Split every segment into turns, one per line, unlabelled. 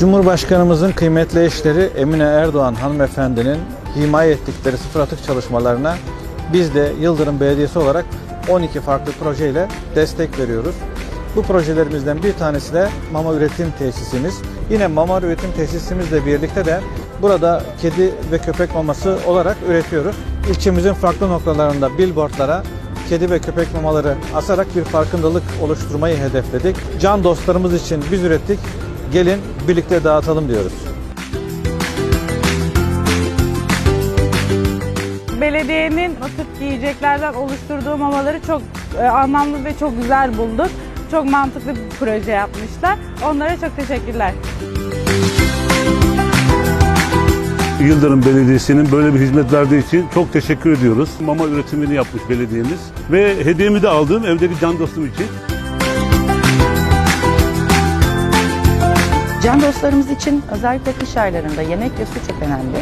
Cumhurbaşkanımızın kıymetli eşleri Emine Erdoğan hanımefendinin himaye ettikleri sıfır atık çalışmalarına biz de Yıldırım Belediyesi olarak 12 farklı projeyle destek veriyoruz. Bu projelerimizden bir tanesi de mama üretim tesisimiz. Yine mama üretim tesisimizle birlikte de burada kedi ve köpek maması olarak üretiyoruz. İlçemizin farklı noktalarında billboardlara kedi ve köpek mamaları asarak bir farkındalık oluşturmayı hedefledik. Can dostlarımız için biz ürettik. Gelin birlikte dağıtalım diyoruz.
Belediyenin o tip yiyeceklerden oluşturduğu mamaları çok e, anlamlı ve çok güzel bulduk. Çok mantıklı bir proje yapmışlar. Onlara çok teşekkürler.
Yıldırım Belediyesi'nin böyle bir hizmet verdiği için çok teşekkür ediyoruz. Mama üretimini yapmış belediyemiz ve hediyemi de aldım evdeki can dostum için.
Can dostlarımız için özellikle kış aylarında yemek ve su çok önemli.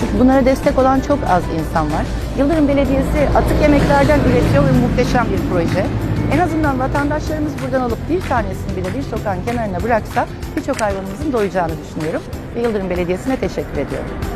Çünkü bunlara destek olan çok az insan var. Yıldırım Belediyesi atık yemeklerden üretiyor ve muhteşem bir proje. En azından vatandaşlarımız buradan alıp bir tanesini bile bir sokağın kenarına bıraksa birçok hayvanımızın doyacağını düşünüyorum. Ve Yıldırım Belediyesi'ne teşekkür ediyorum.